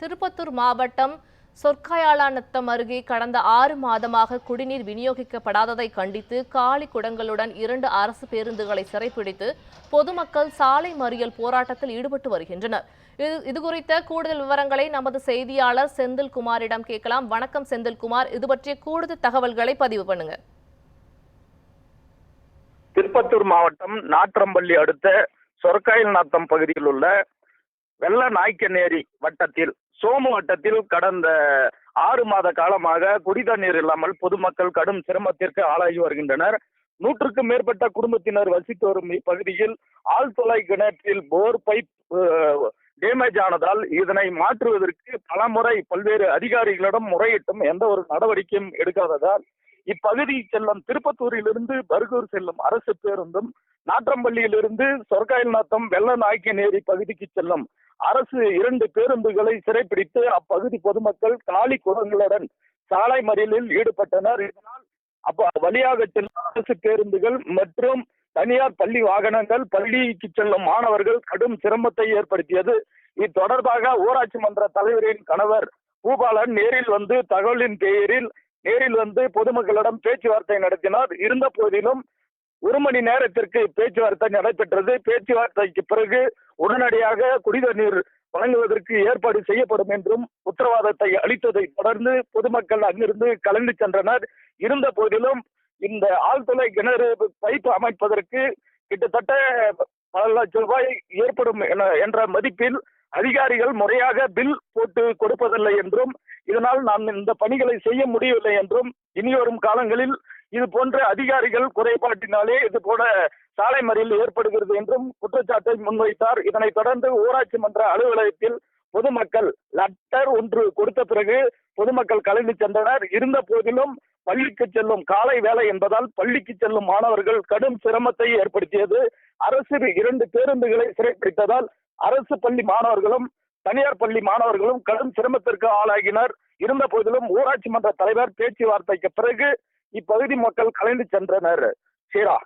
திருப்பத்தூர் மாவட்டம் சொற்காயாளாநத்தம் அருகே கடந்த ஆறு மாதமாக குடிநீர் விநியோகிக்கப்படாததை கண்டித்து காலி குடங்களுடன் இரண்டு அரசு பேருந்துகளை சிறைப்பிடித்து பொதுமக்கள் சாலை மறியல் போராட்டத்தில் ஈடுபட்டு வருகின்றனர். இது இதுகுறித்த கூடுதல் விவரங்களை நமது செய்தியாளர் செந்தில்குமாரிடம் கேட்கலாம். வணக்கம் செந்தில்குமார். இது பற்றிய கூடுதல் தகவல்களை பதிவு பண்ணுங்க. திருப்பத்தூர் மாவட்டம் நாற்றம்பள்ளி அடுத்த சொர்க்காயில் நாத்தம் பகுதியில் உள்ள வெள்ள நாய்க்கநேரி வட்டத்தில் சோமு வட்டத்தில் கடந்த ஆறு மாத காலமாக குடிதண்ணீர் இல்லாமல் பொதுமக்கள் கடும் சிரமத்திற்கு ஆளாகி வருகின்றனர். நூற்றுக்கும் மேற்பட்ட குடும்பத்தினர் வசித்து வரும் இப்பகுதியில் ஆழ்துளை கிணற்றில் போர் பைப் டேமேஜ் ஆனதால் இதனை மாற்றுவதற்கு பலமுறை பல்வேறு அதிகாரிகளிடம் முறையிட்டும் எந்த ஒரு நடவடிக்கையும் எடுக்காததால் இப்பகுதி செல்லும் திருப்பத்தூரிலிருந்து பர்கூர் செல்லும் அரசு பேருந்தும் நாற்றம்பள்ளியிலிருந்து சொர்க்காயில் நாத்தம் வெள்ள நாய்க்கநேரி பகுதிக்கு செல்லும் அரசு இரண்டு பேருந்துகளை சிறைப்பிடித்து அப்பகுதி பொதுமக்கள் காலி குடங்களுடன் சாலை மறியலில் ஈடுபட்டனர். இதனால் அப்ப வழியாக செல்லும் அரசு பேருந்துகள் மற்றும் தனியார் பள்ளி வாகனங்கள் பள்ளிக்கு செல்லும் மாணவர்கள் கடும் சிரமத்தை ஏற்படுத்தியது. இது தொடர்பாக ஊராட்சி மன்ற தலைவரின் கணவர் பூபாலன் நேரில் வந்து தகவலின் பெயரில் நேரில் வந்து பொதுமக்களிடம் பேச்சுவார்த்தை நடத்தினார். இருந்த போதிலும் ஒரு மணி நேரத்திற்கு பேச்சுவார்த்தை நடைபெற்றது. பேச்சுவார்த்தைக்கு பிறகு உடனடியாக குடிநீர் வழங்குவதற்கு ஏற்பாடு செய்யப்படும் என்றும் உத்தரவாதத்தை அளித்ததை தொடர்ந்து பொதுமக்கள் அங்கிருந்து கலந்து சென்றனர். இருந்த போதிலும் இந்த ஆழ்துளை கிணறு பைப் அமைப்பதற்கு கிட்டத்தட்ட பல லட்சம் ரூபாய் ஏற்படும் என்ற மதிப்பில் அதிகாரிகள் முறையாக பில் போட்டு கொடுப்பதில்லை என்றும் இதனால் நாம் இந்த பணிகளை செய்ய முடியவில்லை என்றும் இனிவரும் காலங்களில் இது போன்ற அதிகாரிகள் குறைபாட்டினாலே இது போல சாலை மறியல் ஏற்படுகிறது என்றும் குற்றச்சாட்டை முன்வைத்தார். இதனைத் தொடர்ந்து ஊராட்சி மன்ற அலுவலகத்தில் பொதுமக்கள் லெட்டர் ஒன்று கொடுத்த பிறகு பொதுமக்கள் கலந்து சென்றனர். இருந்த போதிலும் பள்ளிக்கு செல்லும் காலை வேலை என்பதால் பள்ளிக்கு செல்லும் மாணவர்கள் கடும் சிரமத்தை ஏற்படுத்தியது. அரசு இரண்டு பேருந்துகளை சிறைப்பிடித்ததால் அரசு பள்ளி மாணவர்களும் தனியார் பள்ளி மாணவர்களும் கடும் சிரமத்திற்கு ஆளாகினர். இருந்த போதிலும் ஊராட்சி மன்ற தலைவர் பேச்சுவார்த்தைக்கு பிறகு இப்பகுதி மக்கள் கலைந்து சென்றனர். சீரா.